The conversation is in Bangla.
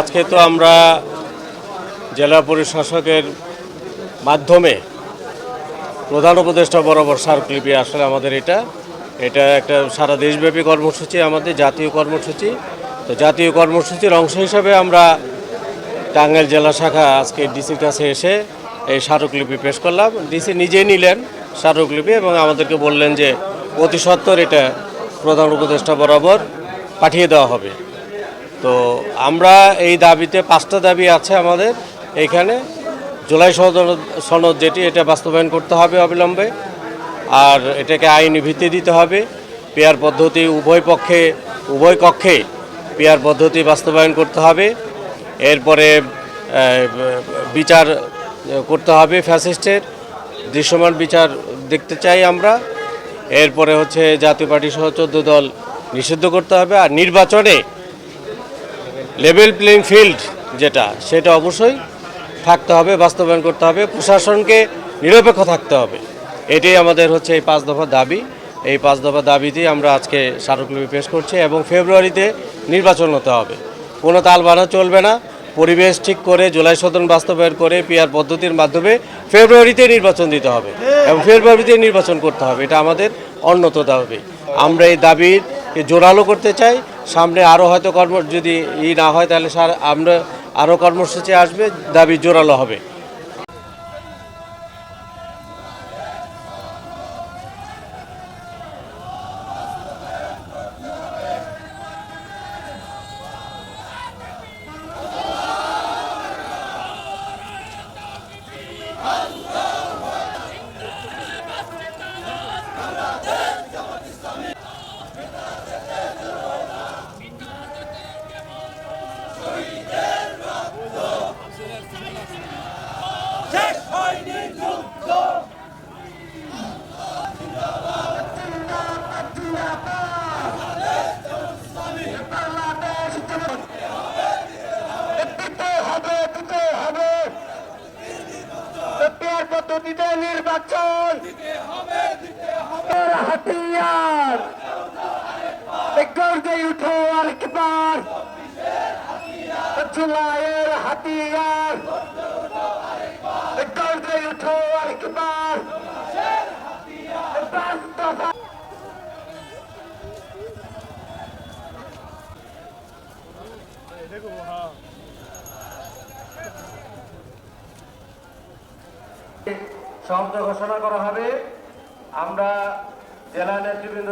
আজকে তো আমরা জেলা প্রশাসকের মাধ্যমে প্রধান উপদেষ্টা বরাবর স্মারকলিপি আসলে আমাদের এটা। এটা একটা সারা দেশব্যাপী কর্মসূচি, আমাদের জাতীয় কর্মসূচি। তো জাতীয় কর্মসূচির অংশ হিসাবে আমরা টাঙ্গাইল জেলা শাখা আজকে ডিসির কাছে এসে এই স্মারকলিপি পেশ করলাম। ডিসি নিজেই নিলেন স্মারকলিপি এবং আমাদেরকে বললেন যে অতি সত্বর এটা প্রধান উপদেষ্টা বরাবর পাঠিয়ে দেওয়া হবে। তো আমরা এই দাবিতে পাঁচটা দাবি আছে আমাদের। এইখানে জুলাই সনদ সনদ যেটি, এটা বাস্তবায়ন করতে হবে অবিলম্বে। আর এটাকে আইনি ভিত্তি দিতে হবে। পেয়ার পদ্ধতি উভয় পক্ষে, উভয় কক্ষে পেয়ার পদ্ধতি বাস্তবায়ন করতে হবে। এরপরে বিচার করতে হবে ফ্যাসিস্টের। দৃশ্যমান বিচার দেখতে চাই আমরা। এরপরে হচ্ছে জাতীয় পার্টি সহ চোদ্দ দল নিষিদ্ধ করতে হবে। আর নির্বাচনে লেভেল প্লেইং ফিল্ড যেটা, সেটা অবশ্যই থাকতে হবে, বাস্তবায়ন করতে হবে, প্রশাসনকে নিরপেক্ষ থাকতে হবে। এটাই আমাদের হচ্ছে এই পাঁচ দফা দাবি। এই পাঁচ দফা দাবিতেই আমরা আজকে স্মারকলিপি পেশ করছি এবং ফেব্রুয়ারিতে নির্বাচন হতে হবে। কোনো তাল বানা চলবে না পরিবেশ ঠিক করে, জুলাই সদন বাস্তবায়ন করে পিয়ার পদ্ধতির মাধ্যমে ফেব্রুয়ারিতে নির্বাচন দিতে হবে এবং ফেব্রুয়ারিতে নির্বাচন করতে হবে। এটা আমাদের অন্যত দাবি। আমরা এই দাবির জোরালো করতে চাই। সামনে আরও হয়তো কর্ম যদি ই না হয়, তাহলে স্যার, আমরা আরও কর্মসূচি আসবে, দাবি জোরালো হবে। হবে, দিতে হবে। পেয়ার নির্বাচন। হাতিয়ার। গর্জে উঠো আরেকবার জুলাইয়ের হাতিয়ার। গর্জে উঠো আরেকবার পাঁচ দফা সমাপ্ত ঘোষণা করা হবে। আমরা জেলা নেতৃবৃন্দ